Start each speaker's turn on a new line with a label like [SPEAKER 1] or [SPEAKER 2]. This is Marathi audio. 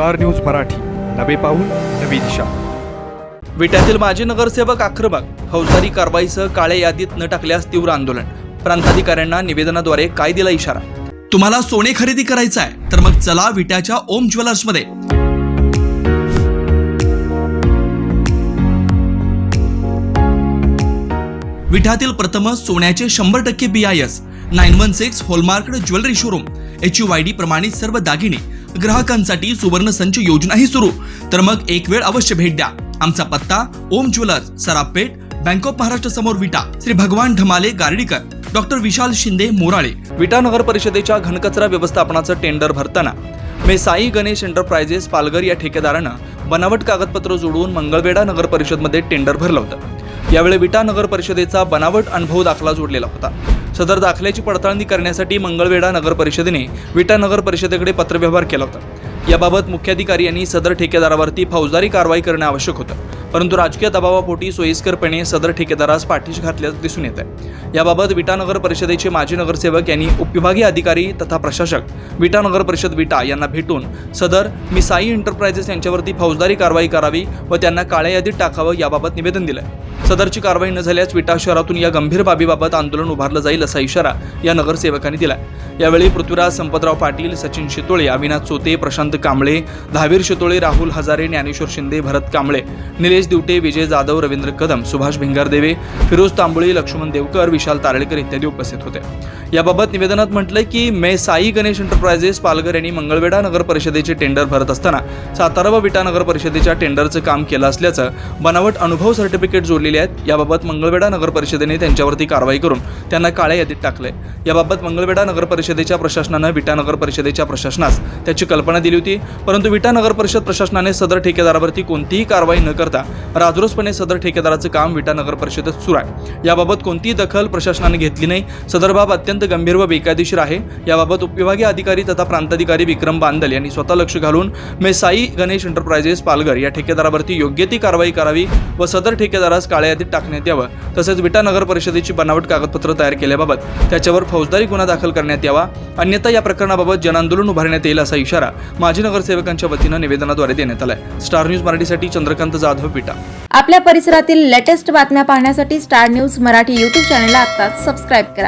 [SPEAKER 1] Star news Marathi. नवे पाऊल नवी दिशा.
[SPEAKER 2] विट्यातील माजी नगरसेवक आक्रमक. फौजदारी कारवाईसह काळ्या यादीत न टाकल्यास तीव्र आंदोलन. प्रांताधिकाऱ्यांना निवेदनाद्वारे काय दिला इशारा. तुम्हाला सोने खरेदी करायचं आहे तर मग चला विट्याच्या ओम ज्वेलर्समध्ये विठातील प्रथम सोन्याचे शंभर टक्के B I S nine one six hallmarked jewellery showroom. H U Y D प्रमाणित सर्व दागिने ग्राहकांसाठी सुवर्ण संच योजनाही सुरू. तर मग एक वेळ अवश्य भेट द्या. आमचा पत्ता Om jewellers Sarapet bank of Maharashtra समोर विटा श्री भगवान ढमाले गार्डीकर डॉक्टर विशाल शिंदे मोराळे. विटा नगर परिषदेच्या घनकचरा व्यवस्थापनाचं टेंडर भरताना मे साई गणेश एंटरप्राइजेस पालघर या ठेकेदारानं बनावट कागदपत्र जोडून मंगळवेढा नगर परिषदमध्ये टेंडर भरलं होतं. यावेळी विटा नगर परिषदेचा बनावट अनुभव दाखला जोडलेला होता. सदर दाखल्याची पडताळणी करण्यासाठी मंगळवेढा नगर परिषदेने विटा नगर परिषदेकडे पत्रव्यवहार केला होता. याबाबत मुख्याधिकारी यांनी सदर ठेकेदारावरती फौजदारी कारवाई करणे आवश्यक होतं. परंतु राजकीय दबावापोटी सोयीस्करपणे सदर ठेकेदारास पाठीशी घातल्याचं दिसून येत आहे याबाबत विटा नगर परिषदेचे माजी नगरसेवक यांनी उपविभागीय अधिकारी तथा प्रशासक विटा नगर परिषद विटा यांना भेटून सदर मिसाई एंटरप्राइजेस यांच्यावरती फौजदारी कारवाई करावी व त्यांना काळ्या यादीत टाकावं याबाबत निवेदन दिलंय. सदरची कारवाई न झाल्यास विटा शहरातून या गंभीर बाबीबाबत आंदोलन उभारलं जाईल असा इशारा या नगरसेवकांनी दिलाय. यावेळी पृथ्वीराज संपतराव पाटील सचिन शितोळे अविनाश चोते प्रशांत कांबळे धावीर शितोळे राहुल हजारे ज्ञानेश्वर शिंदे भरत कांबळे निलेश दिवटे विजय जाधव रवींद्र कदम सुभाष भिंगारदेवे फिरोज तांबोळी लक्ष्मण देवकर विशाल तारळेकर इत्यादी उपस्थित होते. याबाबत निवेदनात म्हटलंय की मे साई गणेश एंटरप्राइजेस पालघर यांनी मंगळवेढा नगर परिषदेचे टेंडर भरत असताना सातारा व विटा नगर परिषदेच्या टेंडरचं काम केलं असल्याचं बनावट अनुभव सर्टिफिकेट जोडलेले आहेत. याबाबत मंगळवेढा नगर परिषदेने त्यांच्यावरती कारवाई करून त्यांना काळ्या यादीत टाकलंय. याबाबत मंगळवेढा नगर परिषदेच्या प्रशासनानं विटा नगर परिषदेच्या प्रशासनास त्याची कल्पना दिली होती परंतु विटा नगर परिषद प्रशासनाने सदर ठेकेदारावरती कोणतीही कारवाई न करता राजरोसपणे सदर ठेकेदाराचं काम विटा नगर परिषदेत सुरू आहे. याबाबत कोणतीही दखल प्रशासनाने घेतली नाही. सदर बाब अत्यंत गंभीर व बेकायदेशीर आहे. याबाबत उपविभागीय अधिकारी तथा प्रांताधिकारी विक्रम बांदल यांनी स्वतः लक्ष घालून मेसाई गणेश एंटरप्राइजेस पालघर या ठेकेदारावरती योग्य ती कारवाई करावी व सदर ठेकेदारास काळ्या यादीत टाकण्यात यावं तसेच विटा नगर परिषदेची बनावट कागदपत्र तयार केल्याबाबत त्याच्यावर फौजदारी गुन्हा दाखल करण्यात यावा. अन्यथा या प्रकरणाबाबत जनआंदोलन उभारण्यात येईल असा इशारा माजी नगरसेवकांच्या वतीनं निवेदनाद्वारे देण्यात आलाय. स्टार न्यूज मराठीसाठी चंद्रकांत जाधव पिटा.
[SPEAKER 3] आपल्या परिसरातील लेटेस्ट बातम्या पाहण्यासाठी स्टार न्यूज मराठी यूट्यूब चॅनलला आता सबस्क्राईब करा.